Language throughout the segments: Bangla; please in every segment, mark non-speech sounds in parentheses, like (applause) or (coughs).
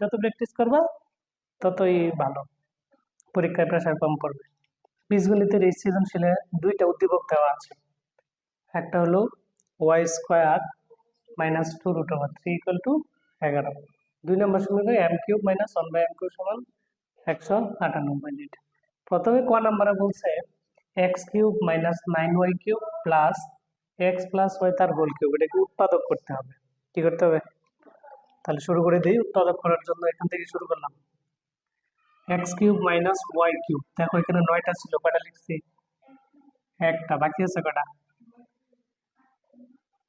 যত প্র্যাকটিস করবা, ততই ভালো। পরীক্ষায় প্রেশার কম পড়বে। বীজগণিতের এই সৃজনশীলে দুইটা উদ্দীপক দেওয়া আছে। একটা হলো Y square minus two root over three equal to এগারো। দুই নম্বর সমীকরণ M cube minus one by M cube সমান একশো আটানব্বই লিট প্রথমে ক নাম্বারে বলছে X cube minus nine Y cube plus X plus Y তার হোল কিউব এটাকে উৎপাদক করতে হবে। কি করতে হবে? তাহলে শুরু করে দিই উৎপাদক করার জন্য, এখান থেকে শুরু করলাম। X cube minus Y cube দেখো, এখানে নয়টা ছিল, কয়টা লিখছি? একটা, বাকি আছে কয়টা?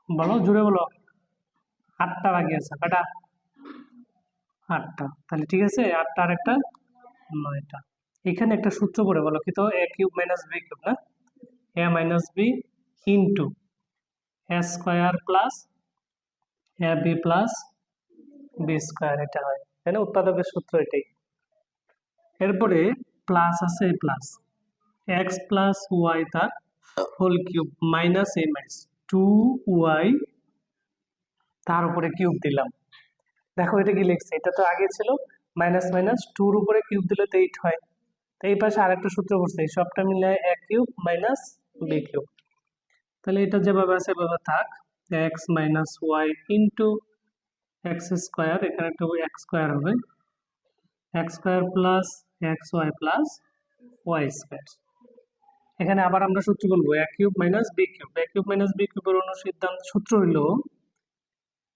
বলো, জুড়ে বলো। আটটা বাকি আছে কটা আটটা। তাহলে ঠিক আছে, আটটা আর একটা, নয়টা। এখানে একটা সূত্র করে বলো কি তো? A cube minus B cube না? A minus B into A square plus A B plus B square এটা হয়, তাই না? উৎপাদকের সূত্র এটাই। এরপরে প্লাস আছে প্লাস এক্স প্লাস ওয়াই তার whole cube minus A minus two Y তার উপরে কিউব দিলাম। দেখো এটা কি লিখছে? এটা তো আগে ছিল মাইনাস মাইনাস টুর উপরে কিউব দিলে তো এইট হয়। তো এই পাশে আরেকটা সূত্র করছে এই সবটা মিলে A cube minus B cube তাহলে এটা যেভাবে আছে, এভাবে থাক X minus Y into X square এখানে একটা এক্স স্কোয়ার হবে। X square plus X Y plus Y square এখানে আবার আমরা সূত্র বলব A cube minus B cube A cube minus B কিউবের অনুসিদ্ধান্ত সূত্র হইল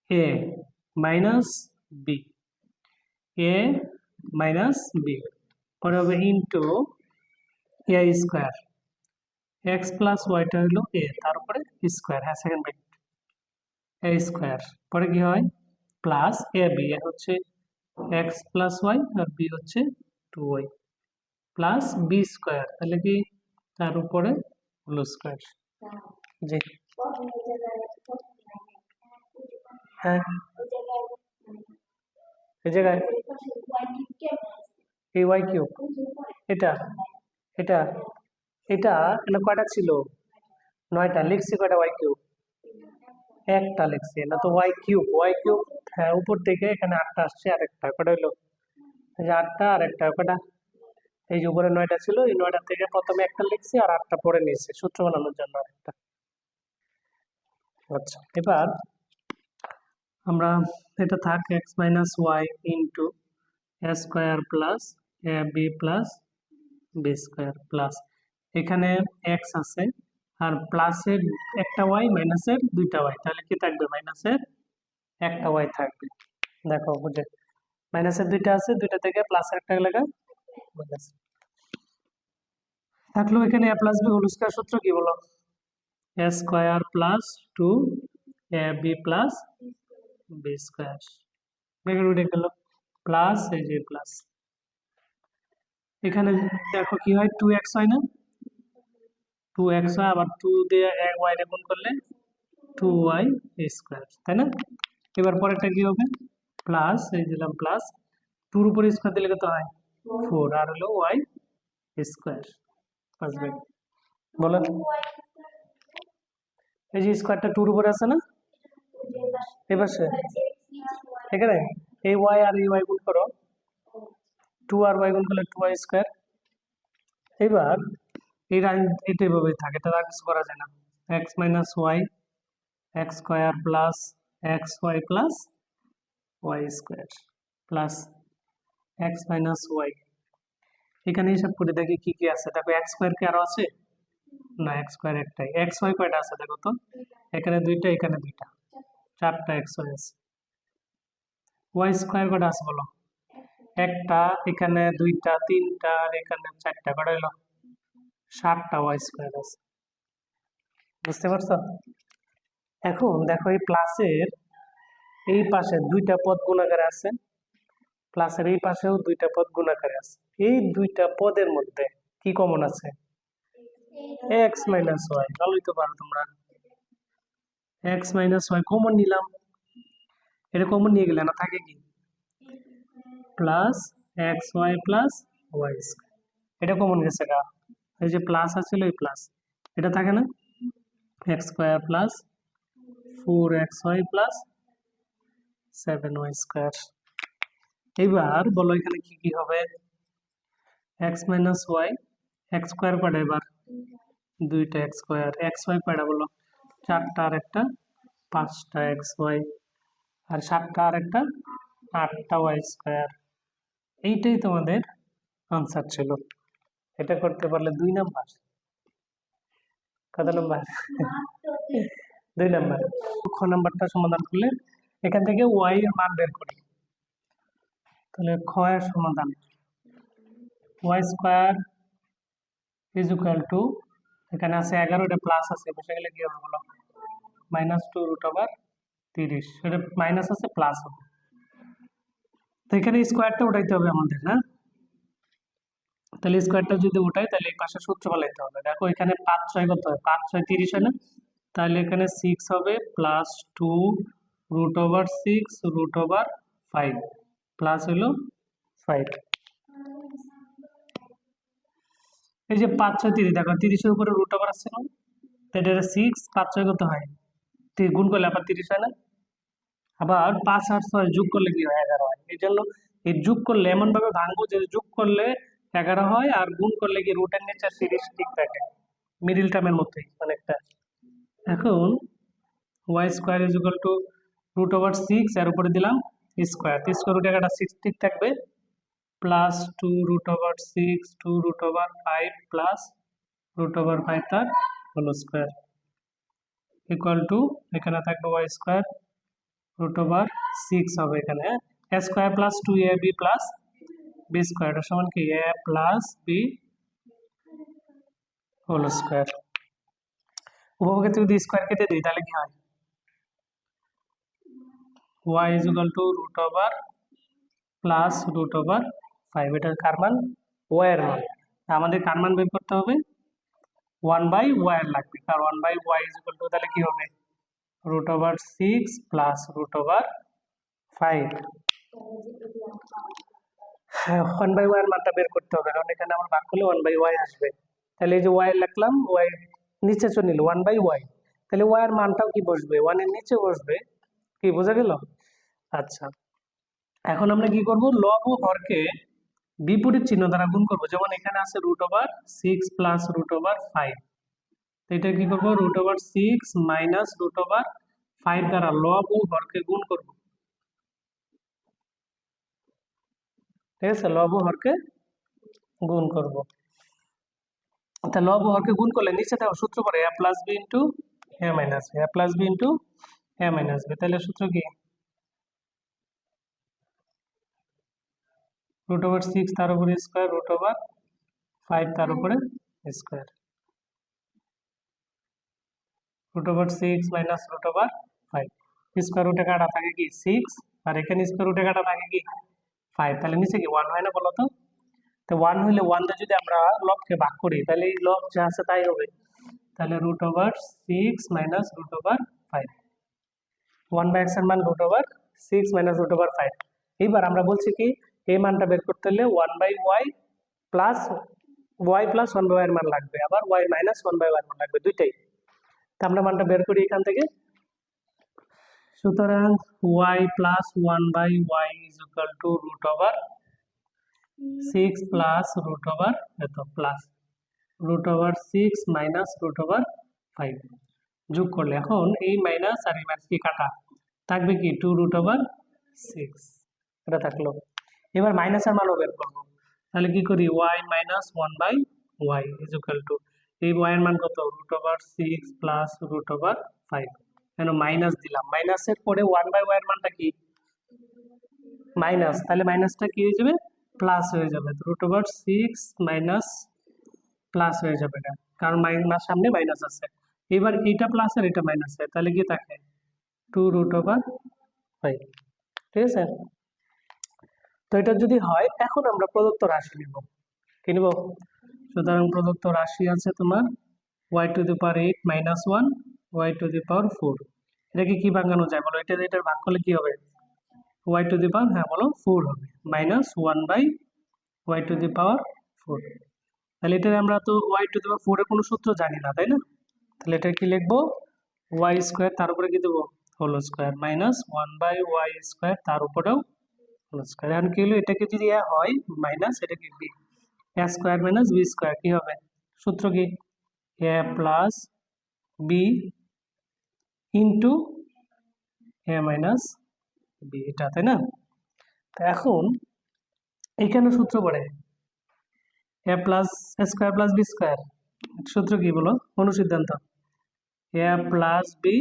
A minus B A minus B পরে হবে into A square X plus ওয়াইটা হইল এ তারপরে স্কোয়ার হ্যাঁ সেকেন্ড ব্র্যাকেট এ স্কোয়ার পরে কি হয়? প্লাস এ বি এ হচ্ছে এক্স প্লাস ওয়াই আর বি হচ্ছে two Y plus B square তাহলে কি তার উপরে হোল স্কোয়ার জি। হ্যাঁ। এই জায়গায়? এই ওয়াই কিউব এটা এটা এটা এটা কয়টা ছিল? নয়টা, লিখছি কয়টা ওয়াই কিউব একটা লিখছি না তো ওয়াই কিউব ওয়াই কিউব উপর থেকে এখানে আটটা আসছে, আরেকটা কয়টা হইল এই যে আটটা আর একটা কয়টা এই যে উপরে নয়টা ছিল, এই নয়টা থেকে প্রথমে একটা লিখছি আর আটটা পরে নিয়েছি, সূত্র বানানোর জন্য আরেকটা। আচ্ছা এবার আমরা, এটা থাক X minus Y into A square plus A B plus B square plus এখানে এক্স আছে আর প্লাসের একটা ওয়াই মাইনাসের দুইটা ওয়াই তাহলে কি থাকবে? মাইনাসের একটা ওয়াই থাকবে। দেখো বুঝে মাইনাসের দুইটা আছে, দুইটা থেকে প্লাসের একটা লেখা মাইনাস থাকল এখানে A plus B whole square সূত্র কি বলো? A square plus two A B plus B square bracket উঠে গেল প্লাস এই যে প্লাস এখানে দেখো কি হয়? টু এক্স হয় না? টু এক্স হয়, আবার টু দিয়ে এক ওয়াই গুণ করলে টু ওয়াই স্কোয়ার তাই না? এবার পরেরটা কি হবে? প্লাস এই দিলাম প্লাস টুর উপরে স্কোয়ার দিলে কত হয়? ফোর আর হলো ওয়াই স্কোয়ার আসবে বলো? এই যে স্কোয়ারটা টুর উপরে আছে না? এবার সে এখানে? এই ওয়াই আর এই ওয়াই গুণ করো টু আর ওয়াই গুণ করলে টু ওয়াই স্কোয়ার এবার এই, এটা এভাবে থাকে। এটা আর কিছু করা যায় না। X minus Y X square plus X Y plus Y square plus X minus Y এখানে হিসাব করে দেখি কি কি আছে। দেখো এক্স স্কোয়ার কি আরও আছে? না এক্স স্কোয়ার একটাই। এক্স ওয়াই কয়টা আছে দেখো তো? এখানে দুইটা এখানে দুইটা। চারটা এক্স ওয়াই আছে। ওয়াই স্কোয়ার কটা আছে বলো? একটা, এখানে দুইটা, তিনটা, আর এখানে চারটা। কটা হলো সাতটা ওয়াই স্কোয়ার আছে। বুঝতে পারছ? এখন দেখো এই প্লাসের এই পাশে দুইটা পদ গুণাকারে আছে প্লাসের এই পাশেও দুইটা পদ গুণাকারে আছে। এই দুইটা পদের মধ্যে কি কমন আছে? এক্স মাইনাস ওয়াই ভালোই তো পারো তোমরা। এক্স মাইনাস ওয়াই কমন নিলাম। এটা কমন নিয়ে গেলে না, থাকে কি? Plus X Y plus Y এটা কমন গেছে গা। এই যে প্লাস আছিল, এই প্লাস এটা থাকে না? X square plus four X Y plus seven Y square এবার বলো এখানে কি কি হবে? X minus Y X square কয়টা এবার। দুইটা এক্স স্কোয়ার এক্স ওয়াই কয়টা বলো। চারটা আর একটা, পাঁচটা এক্স ওয়াই আর সাতটা আর একটা, আটটা ওয়াই স্কোয়ার এইটাই তোমাদের আনসার ছিল। এটা করতে পারলে দুই নাম্বার। কত নাম্বার? দুই নাম্বার। খ নাম্বারটা সমাধান করলে এখান থেকে ওয়াই এর মান বের করি। তাহলে খ এর সমাধান। Y square is equal to এখানে আছে এগারো এটা প্লাস আছে, বসে গেলে কি হবে বলো? মাইনাস টু রুট ওভার তিরিশ। এটা মাইনাস আছে প্লাস হবে। তো এখানে স্কোয়ারটা উঠাইতে হবে আমাদের, না? তাহলে স্কোয়ারটা যদি উঠাই, তাহলে এই পাশে সূত্র বলাইতে হবে। দেখো এখানে পাঁচ ছয় কত হয়? পাঁচ ছয় তিরিশ হয় না? তাহলে এখানে সিক্স হবে plus two root over six root over five plus হলো ফাইভ এই যে পাঁচ ছয় তিরিশ, দেখো তিরিশের উপরে রুট ওভার আসছে না? তো এটা সিক্স পাঁচ ছয় কত হয়? গুণ করলে আবার তিরিশ হয় না? আবার পাঁচ আট ছয় যোগ করলে কি হয়? এগারো হয়। এই জন্য এই যোগ করলে এমন ভাবে ভাঙবো যে যোগ করলে এগারো হয় আর গুণ করলে কি রুট রুটের নিচে তিরিশ ঠিক থাকে। মিডিল টার্মের মধ্যেই অনেকটা। এখন Y square is two root over six এর উপরে দিলাম স্কোয়ার স্কোয়ার রুট এগারোটা সিক্স ঠিক থাকবে। Plus two root over six two root over five plus root over five তার হোল স্কোয়ার ইকুয়াল টু এখানে থাকবে Y square root over six হবে এখানে। A square plus two A B plus B square সমান কি? A plus B whole square উপভোগের যদি স্কোয়ার কেটে দিই, তাহলে কি হয়? Y is equal to root over plus root over five এটার কার মান? ওয়াইয়ের মান। আমাদের কার মান বের করতে হবে? ওয়ান বাই ওয়াইয়ের লাগবে। কার one by Y is equal to তাহলে কি হবে? Root over six plus root over five one by ওয়াইয়ের মানটা বের করতে হবে। কারণ এখানে আমার ভাগ করলে ওয়ান বাই ওয়াই আসবে। তাহলে এই যে ওয়াই লিখলাম ওয়াই নিচে চলে নিল ওয়ান বাই ওয়াই তাহলে ওয়াইয়ের মানটাও কি বসবে? ওয়ানের নিচে বসবে। কি, বোঝা গেল? আচ্ছা। এখন আমরা কি করব? লব ও হরকে বিপরীত চিহ্ন দ্বারা গুণ করব। যেমন এখানে আছে root over six plus root over five এটা কি করব? Root over six minus root over five দ্বারা লব ও হরকে গুণ করব। ঠিক আছে? লব হরকে গুণ করব। তা লব হরকে গুণ করলে নিচে দেখো সূত্র পড়ে A plus B into A minus B A plus B into A minus B তাহলে সূত্র কি? রুট ওভার সিক্স তার উপরে স্কোয়ার রুট ওভার ফাইভ তার উপরে square root over six minus root over five square রুটে কাটা থাকে কি? সিক্স আর এখানে স্কোয়ার রুটে কাটা থাকে কি? ফাইভ তাহলে নিচে কি ওয়ান হয় না বলো তো? তো ওয়ান হইলে ওয়ান দিয়ে যদি আমরা লবকে ভাগ করি, তাহলে এই লব যা আছে তাই হবে। তাহলে root over six minus root over five one by মান root over six minus root over five আমরা বলছি কি, এই মানটা বের করতে হলে one by Y plus Y plus one by মান লাগবে। আবার ওয়াই মাইনাস ওয়ান বাই মান লাগবে, দুইটাই। তা আমরা মানটা বের করি এখান থেকে। সুতরাং Y plus one by Y is equal to root over six plus root over এত plus root over six minus root over five যোগ করলে এখন এই মাইনাস আর এই মাইনাস কি কাটা? থাকবে কি টু রুট ওভার সিক্স এটা থাকল। এবার মাইনাসের মানও বের করব। তাহলে কি করি? Y minus one by Y is equal to এই ওয়াই এর মান কত? Root over six plus root over five কেন মাইনাস দিলাম? মাইনাসের পরে ওয়ান বাই এর মানটা কি? মাইনাস তাহলে মাইনাসটা কি হয়ে যাবে? প্লাস হয়ে যাবে। Root over six minus plus হয়ে যাবে এটা। কারণ মাইনাস সামনে মাইনাস আছে। এবার এটা প্লাস আর এটা মাইনাস হয় তাহলে কি থাকে টু রুট ওভার ফাইভ ঠিক আছে? তো এটা যদি হয়, এখন আমরা প্রদত্ত রাশি নিব। কি নিব? সুতরাং প্রদত্ত রাশি আছে তোমার Y to the power eight minus one Y to the power four এটাকে কি ভাঙানো যায়? বলো, এটা এটার ভাগ করলে কি হবে? ওয়াই টু দি পাওয়ার হ্যাঁ বলো ফোর হবে। Minus one by Y to the power four তাহলে এটা আমরা তো ওয়াই টু দি পাওয়ার ফোরের কোনো সূত্র জানি না, তাই না? তাহলে এটা কি লিখব? ওয়াই স্কোয়ার তার উপরে কি দেবো? Whole square minus one by Y square তার উপরেও হোল স্কোয়ার এখন কি হলো? এটাকে যদি এ হয় মাইনাস এটাকে B A square minus B square কি হবে? সূত্র কি? A plus B into A minus B এটা তাই না? তো এখন এইখানে সূত্র পড়ে A plus square plus B square সূত্র কি বলো? অনুসিদ্ধান্ত। A plus B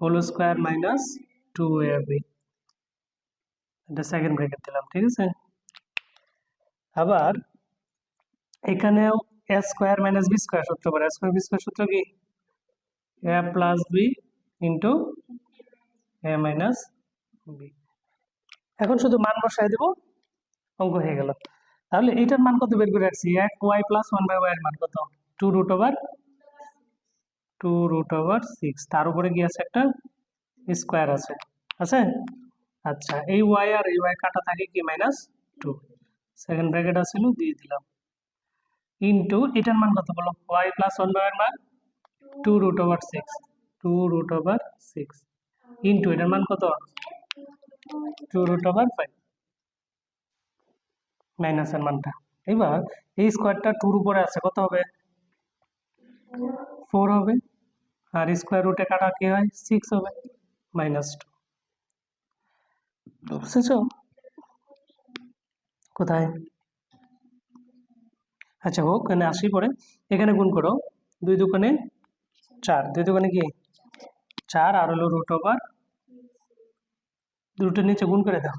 whole square minus two A B এটা সেকেন্ড ব্র্যাকেট দিলাম, ঠিক আছে? আবার এখানেও A square minus B square সূত্র পড়ে স্কোয়ার বি স্কোয়ার সূত্র কি? A plus B into A minus B এখন শুধু মান বসাই দেব, অঙ্ক হয়ে গেল। তাহলে এইটার মান কত বের করে রাখছি এক Y plus one by Y এর মান কত? Two root over two root over six তার উপরে কি আছে একটা? স্কোয়ার আছে। আছে? আচ্ছা এই ওয়াই আর এই ওয়াই কাটা থাকে কি? মাইনাস টু সেকেন্ড ব্র্যাকেট আছিল দিয়ে দিলাম। ইন্টু এটার মান কত বলো? ওয়াই প্লাস ওয়ান বাই মান? Two root over six, two root over six. Into এটার মান কত? Two root over five. মাইনাসের মানটা। এবার এই স্কোয়ারটা টুর উপরে আছে, কত হবে? ফোর হবে। আর স্কোয়ার রুটে কাটা কি হয়? সিক্স হবে, মাইনাস টু। বুঝেছ? কোথায়? আচ্ছা হোক, এখানে আসি পরে এখানে গুণ করো। দুই দোকানে চার। দুই দোকানে কি? চার আর হলো রুট ওভার রুটের নিচে গুণ করে দাও।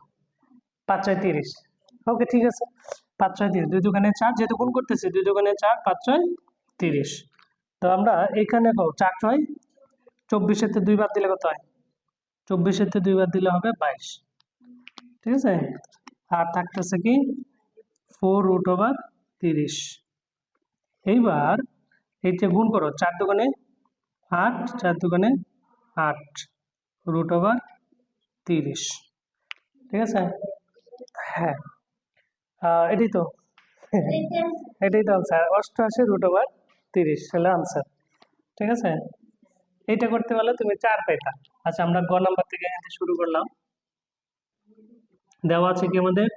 পাঁচ ছয় তিরিশ। ওকে ঠিক আছে। পাঁচ ছয় তিরিশ। দুই দোকানে চার যেহেতু গুণ করতেছি, দুই দোকানে চার, পাঁচ ছয় তিরিশ। তো আমরা এখানে পাবো চার ছয়। চব্বিশেতে দুইবার দিলে কত হয়? চব্বিশেতে দুইবার দিলে হবে বাইশ। ঠিক আছে? আর থাকতেছে কি? ফোর রুট ওভার তিরিশ। এইবার এইটা গুণ করো, চার দোকানে আট, চার দোকানে আট রুট ওভার তিরিশ। ঠিক আছে? হ্যাঁ। এটাই তো। এটাই তো আনসার অষ্টআশি রুট ওভার তিরিশ হলো আনসার ঠিক আছে? এইটা করতে পারলে তুমি চার পাইতা আচ্ছা আমরা গ নাম্বার থেকে শুরু করলাম। দেওয়া আছে কি আমাদের?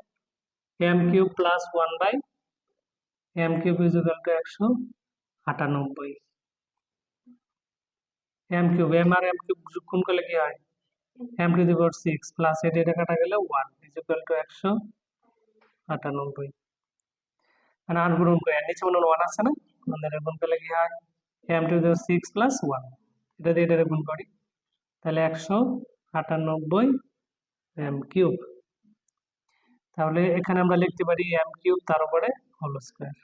M cube plus one by M cube is two একশো আটানব্বই। এম কিউব এম আর এম কিউব গুণ করলে কি হয়? M to the power six plus এটা এটা কাটা গেলে ওয়ান ইজ ইকাল টু একশো আটানব্বই। মানে আর গুণ করে নিচে মনে ওয়ান আছে না? আমাদের গুণ করলে কি হয়? M to the six plus one এটা দিয়ে এটা গুণ করি। তাহলে একশো আটানব্বই এম কিউব তাহলে এখানে আমরা লিখতে পারি এম কিউব তার উপরে হোল স্কোয়ার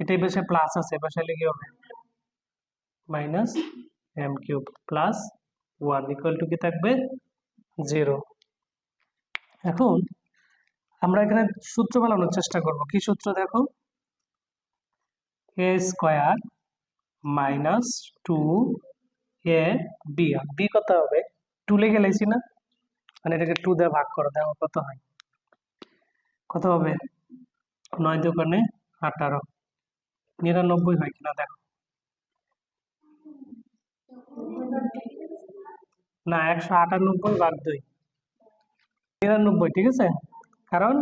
এটাই পাশে প্লাস আছে পাশে লিখে হবে? Minus M cube plus one equal to কি থাকবে? জিরো এখন আমরা এখানে সূত্র বানানোর চেষ্টা করব। কি সূত্র দেখো? A square minus two A B B কত হবে? টু লেগে লাইছি না? মানে এটাকে টু দিয়ে ভাগ করো, দেখো কত হয়। কত হবে? নয় দোকানে আঠারো। নিরানব্বই হয় কিনা দেখো। না, একশো আটানব্বই বাদ দুই নিরানব্বই ঠিক আছে? কারণ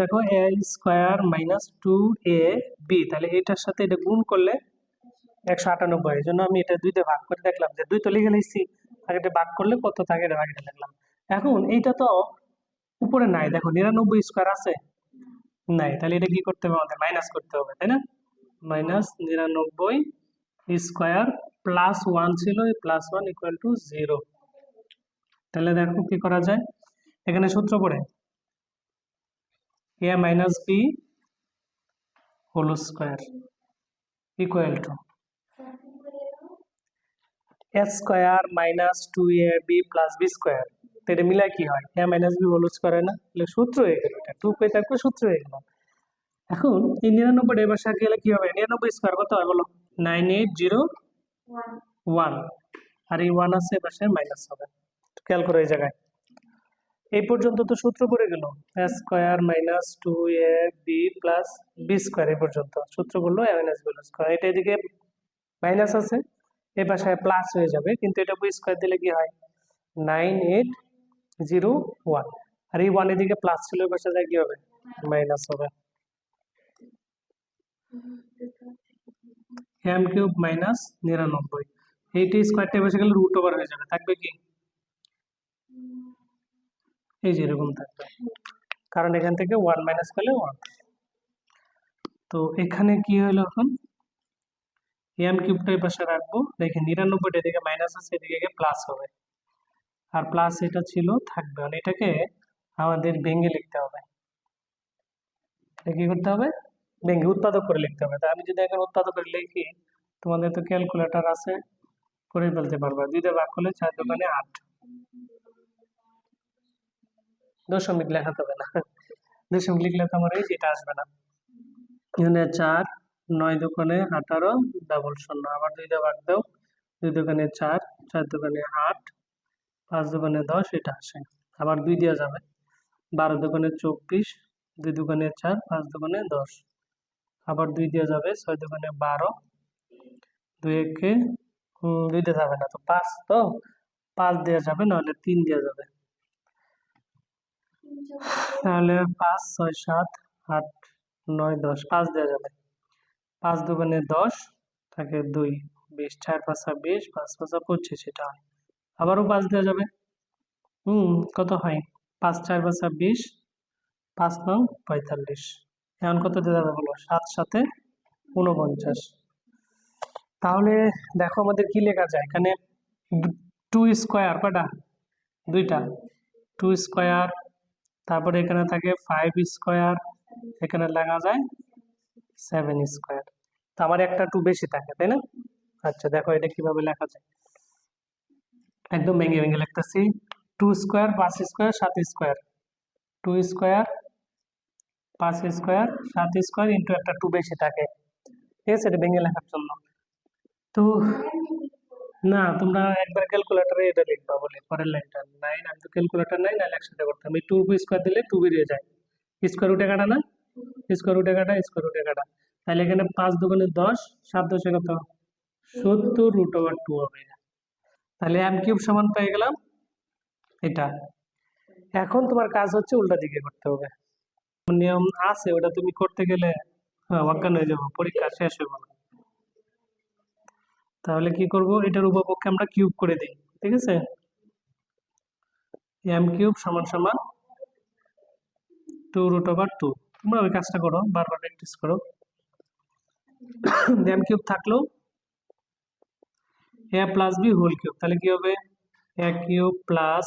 দেখো, A square minus two A B, তাহলে এটার সাথে এটা গুণ করলে একশো আটানব্বই। এই জন্য আমি এটা দুইটা ভাগ করে দেখলাম যে দুই তো লিখে নিচ্ছি আর এটা ভাগ করলে কত থাকে এটা ভাগে দেখলাম। এখন এইটা তো উপরে নাই, দেখো, নিরানব্বই স্কোয়ার আছে? নাই, তাহলে এটা কি করতে হবে? আমাদের মাইনাস করতে হবে, তাই না? মাইনাস নিরানব্বই স্কোয়ার প্লাস ওয়ান ছিল, এই plus one equal to zero তাহলে দেখো কি করা যায়? এখানে সূত্র পড়ে A minus B whole square equal to A square minus two A B plus B square তো এটা মিলায় কি হয়? A minus B whole square হয় না? তাহলে সূত্র হয়ে গেল এটা। টু পে থাকবে, সূত্র হয়ে গেল। এখন এই নিরানব্বই এবার সাথে গেলে কি হবে? নিরানব্বই স্কোয়ার কত হয় বলো? নাইন এইট জিরো ওয়ান আর এই ওয়ান আছে এবার মাইনাস হবে। খেয়াল করো এই জায়গায়। এই পর্যন্ত তো সূত্র পড়ে গেল। Square minus two A B plus B square এই পর্যন্ত। সূত্র বলল এ মাইনাস বি স্কোয়ার এটা এদিকে মাইনাস আছে। এই পাশে প্লাস হয়ে যাবে। কিন্তু এটা বি স্কোয়ার দিলে কি হয়? নাইন এইট জিরো ওয়ান আর এই ওয়ান এদিকে প্লাস ছিল ওই পাশে যায় কি হবে? মাইনাস হবে। এম কিউব মাইনাস নিরানব্বই। এইটি স্কোয়ারটা বসে গেলে রুট ওভার হয়ে যাবে, থাকবে কি? এই যে এরকম থাকবে। কারণ এখান থেকে ওয়ান মাইনাস করলে ওয়ান তো এখানে কি হলো এখন? এম কিউবটা পাশে রাখব। দেখে নিরানব্বইটা এদিকে মাইনাস আছে, এদিকে প্লাস হবে। আর প্লাস এটা ছিল, থাকবে। এটাকে আমাদের ভেঙে লিখতে হবে। কি করতে হবে? ভেঙে উৎপাদক করে লিখতে হবে। তা আমি যদি এখন উৎপাদক করে লিখি, তোমাদের তো ক্যালকুলেটর আছে, করে ফেলতে পারবা। দুইটা ভাগ করলে চার দোকানে আট। দশমিক লেখাতে হবে না। দশমিক লিখলে তো আমার এই যেটা আসবে না। এখানে চার, নয় দোকানে আঠারো ডাবল শূন্য। আবার দুইটা ভাগ দাও। দুই দোকানে চার চার দোকানে আট, পাঁচ দোকানে দশ, এটা আসে। আবার দুই দেওয়া যাবে। বারো দোকানে চব্বিশ, দুই দোকানে চার, পাঁচ দোকানে দশ। আবার দুই দেওয়া যাবে ছয় দোকানে বারো। দুই একে হম, দুইটা যাবে না তো পাঁচ তো? পাঁচ দেওয়া যাবে নাহলে তিন দেওয়া যাবে। তাহলে পাঁচ ছয় সাত আট নয় দশ পাঁচ দেওয়া যাবে। পাঁচ দোকানে দশ থাকে দুই বিশ চার পাঁচা বিশ পাঁচ পাঁচা পঁচিশ এটা হয়। আবারও পাঁচ দেওয়া যাবে। হুম কত হয়? পাঁচ চার পাঁচা বিশ পাঁচ নং পঁয়তাল্লিশ। এখন কত যাবে বলো সাত সাথে উনপঞ্চাশ তাহলে দেখো আমাদের কি লেখা যায় এখানে টু স্কোয়ার কয়টা? দুইটা। টু স্কোয়ার তারপরে এখানে থাকে ফাইভ স্কোয়ার এখানে লেখা যায় সেভেন স্কোয়ার তো আমার একটা টু বেশি থাকে, তাই না? আচ্ছা দেখো এটা কীভাবে লেখা যায়। একদম ভেঙে ভেঙে লিখতেছি। টু স্কোয়ার পাঁচ স্কোয়ার সাত স্কোয়ার টু স্কোয়ার পাঁচ স্কোয়ার, সাত স্কোয়ার ইন্টু একটা টু বেশি থাকে। ঠিক আছে? এটা ভেঙে লেখার জন্য। তো না, তোমরা একবার ক্যালকুলেটরে এটা লিখবা বলে, পরের লাইনটা নাইন আমি তো ক্যালকুলেটর নাই, নাহলে একসাথে করতাম। এই টু স্কোয়ার দিলে টু বেরিয়ে যায়। স্কোয়ার রুটে কাটা না? স্কোয়ার রুটে কাটা স্কোয়ার রুটে কাটা। তাহলে এখানে পাঁচ দোকানে দশ, সাত দশে কত? সত্তর রুট ওভার টু হবে। তাহলে এম কিউব সমান পেয়ে গেলাম। এটা। এখন তোমার কাজ হচ্ছে উল্টা দিকে করতে হবে। নিয়ম আছে, ওটা তুমি করতে গেলে হ্যাঁ অজ্ঞান হয়ে যাব, পরীক্ষা শেষ হয়ে গেল। তাহলে কি করব? এটার উপপক্ষে আমরা কিউব করে দিই, ঠিক আছে? এম কিউব সমান সমান টু রুট ওভার টু তোমরা ওই কাজটা করো, বারবার প্র্যাকটিস করো। (coughs) এম কিউব থাকল A plus B whole cube তাহলে কি হবে? A cube plus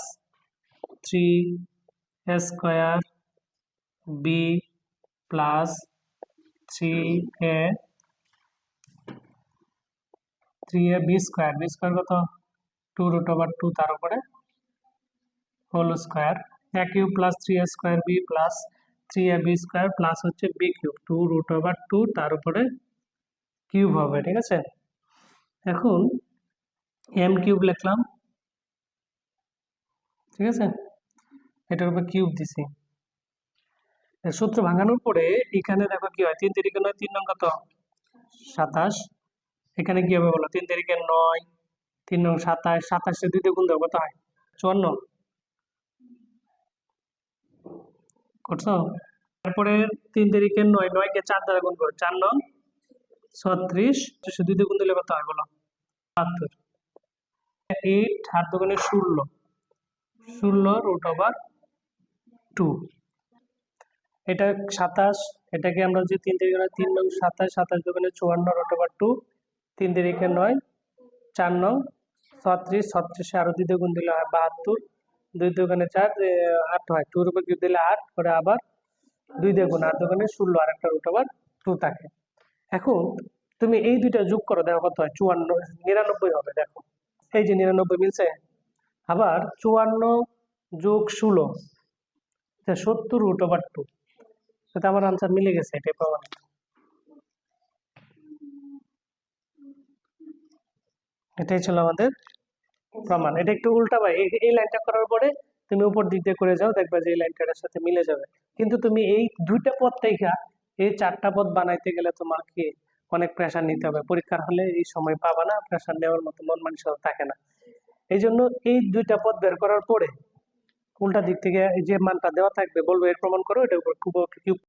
three square B plus three A three A B square B square কত? টু রুট ওভার টু তার উপরে whole square A cube plus three A square B plus three A B square plus হচ্ছে B cube two root over two তার উপরে কিউব হবে, ঠিক আছে? এখন এম কিউব লিখলাম, ঠিক আছে? এটার উপর কিউব দিছি। সূত্র ভাঙানোর পরে এখানে দেখো কি হয়? তিন তারিখে নয়, তিন নং কত? সাতাশ। এখানে কি হবে বলো? তিন তারিখে নয়, তিন নং সাতাশ সাতাশে দুই গুণ দেবো কত হয়? চুয়ান্ন। করছ? তারপরে তিন তারিখে নয়, নয়কে চার দ্বারা গুণ করো, চার নং ছত্রিশ। দুই গুণ দিলে কত হয় বলো? বাহাত্তর। এইট, হাত দোকানে ষোলো। ষোলো রুট ওভার টু এটা সাতাশ, এটাকে আমরা যে তিন তারিখে তিন নং সাতাশ সাতাশ দোকানে চুয়ান্ন রুট ওভার টু তিন তারিখে নয়, চার নং ছত্রিশ, ছত্রিশে আরও দুই গুণ দিলে হয় বাহাত্তর, দুই দোকানে চার আট হয়। টুর উপর কিউ দিলে আট, করে আবার দুই দ্বিগুণ, আট দোকানে ষোলো আর একটা রুট ওভার টু থাকে। এখন তুমি এই দুইটা যোগ করো, দেখো কত হয়, চুয়ান্ন, নিরানব্বই হবে, দেখো। এই যে নিরানব্বই মিলছে, আবার চুয়ান্ন যোগ ষোলো সত্তর রুট ওভার টু সেটা আমার আনসার মিলে গেছে, এটাই প্রমাণ। এটাই ছিল আমাদের প্রমাণ। এটা একটু উল্টা ভাই, এই- লাইনটা করার পরে তুমি উপর দিক দিয়ে করে যাও, দেখবা যে এই লাইনটার সাথে মিলে যাবে। কিন্তু তুমি এই দুইটা পদ থেকে এই চারটা পদ বানাইতে গেলে তোমার কি অনেক প্রেশার নিতে হবে। পরীক্ষার হলে এই সময় পাবা না প্রেশার নেওয়ার মতো মন মানসিকতা থাকে না। এই জন্য এই দুইটা পদ বের করার পরে উল্টা দিক থেকে যে মানটা দেওয়া থাকবে, বলব এর প্রমাণ করো, এটার উপর কিউব